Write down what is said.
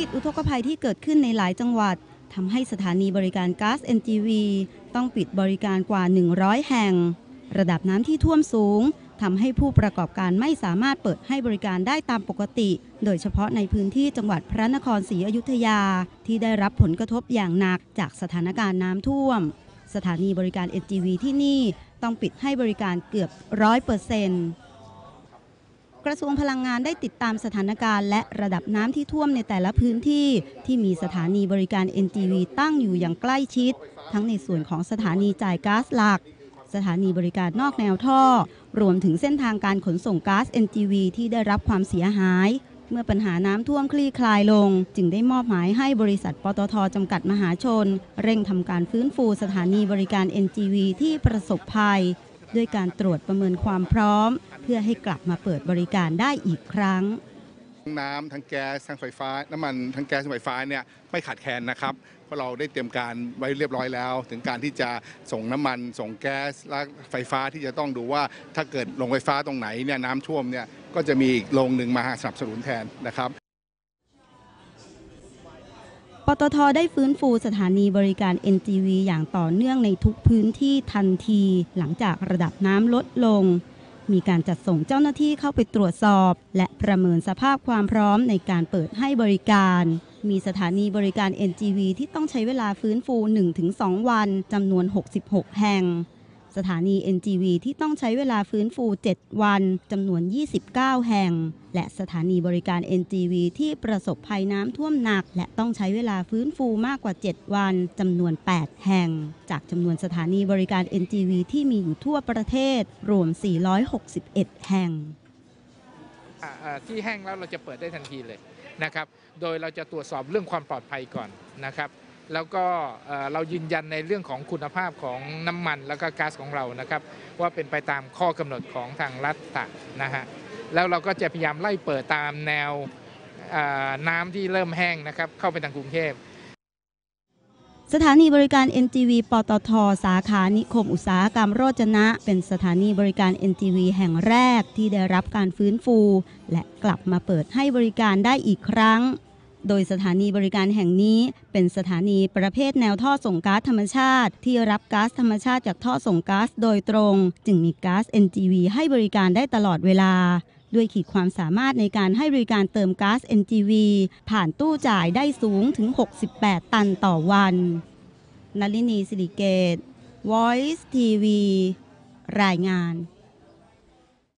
กิจอุทกภัยที่เกิดขึ้นในหลายจังหวัดทำให้สถานีบริการก๊าซ NGV ต้องปิดบริการกว่า 100 แห่ง ระดับน้ำที่ท่วมสูงทำให้ผู้ประกอบการไม่สามารถเปิดให้บริการได้ตามปกติ โดยเฉพาะในพื้นที่จังหวัดพระนครศรีอยุธยา ที่ได้รับผลกระทบอย่างหนักจากสถานการณ์น้ำท่วม สถานีบริการ NGV ที่นี่ต้องปิดให้บริการเกือบร้อยเปอร์เซ็นต์ กระทรวงพลังงานได้ติดตามสถานการณ์และระดับน้ำที่ท่วมในแต่ละพื้นที่ ที่มีสถานีบริการ NGV ตั้งอยู่อย่างใกล้ชิด ทั้งในส่วนของสถานีจ่ายก๊าซหลัก สถานีบริการนอกแนวท่อ รวมถึงเส้นทางการขนส่งก๊าซ NGV ที่ได้รับความเสียหาย เมื่อปัญหาน้ำท่วมคลี่คลายลง จึงได้มอบหมายให้บริษัทปตทจำกัดมหาชน เร่งทำการฟื้นฟูสถานีบริการ NGV ที่ประสบภัย ด้วยการตรวจประเมินความพร้อม เพื่อให้กลับมาเปิดบริการได้อีกครั้งทั้ง น้ำทั้งแก๊สทั้งไฟฟ้า น้ำมันทั้งแก๊สทั้งไฟฟ้าเนี่ยไม่ขาดแคลนนะครับ เพราะเราได้เตรียมการไว้เรียบร้อยแล้ว ถึงการที่จะส่งน้ำมัน ส่งแก๊สและไฟฟ้าที่จะต้องดูว่าถ้าเกิดโรงไฟฟ้าตรงไหนเนี่ยน้ำท่วมเนี่ยก็จะมีอีกโรงหนึ่งมาสนับสนุนแทนนะครับ ตทได้ฟื้นฟูสถานีบริการ NGV อย่างต่อเนื่องในทุกพื้นที่ทันทีหลังจากระดับน้ำลดลง มีการจัดส่งเจ้าหน้าที่เข้าไปตรวจสอบ และประเมินสภาพความพร้อมในการเปิดให้บริการ มีสถานีบริการ NGV ที่ต้องใช้เวลาฟื้นฟู 1-2 วันจำนวน 66 แห่ง สถานี NGV ที่ต้องใช้เวลาฟื้นฟู 7 วันจำนวน 29 แห่ง และสถานีบริการ NGV ที่ประสบภัยน้ำท่วมหนัก และต้องใช้เวลาฟื้นฟูมากกว่า 7 วันจำนวน 8 แห่ง จากจำนวนสถานีบริการ NGV ที่มีอยู่ทั่วประเทศ รวม 461 แห่งอ่าอ่าที่แห้งแล้วเราจะเปิดได้ทันทีเลยนะครับ โดยเราจะตรวจสอบเรื่องความปลอดภัยก่อนนะครับ แล้วก็เรายืนยันในเรื่องของคุณภาพของน้ำมันแล้วก็ก๊าซของเรานะครับ ว่าเป็นไปตามข้อกำหนดของทางรัฐะนะฮะแล้วเราก็จะพยายามไล่เปิดตามแนวน้ำที่เริ่มแห้งนะครับ เข้าไปทางกรุงเทพสถานีบริการ NGV ปตท สาขานิคมอุตสาหกรรมโรจนะ เป็นสถานีบริการ NGV แห่งแรกที่ได้รับการฟื้นฟู และกลับมาเปิดให้บริการได้อีกครั้ง โดยสถานีบริการแห่งนี้เป็นสถานีประเภทแนวท่อส่งก๊าซธรรมชาติ ที่รับก๊าซธรรมชาติจากท่อส่งก๊าซโดยตรง จึงมีก๊าซ NGV ให้บริการได้ตลอดเวลา ด้วยขีดความสามารถในการให้บริการเติมก๊าซ NGV ผ่านตู้จ่ายได้สูงถึง 68 ตันต่อวันนลินีสิริเกต Voice TV รายงาน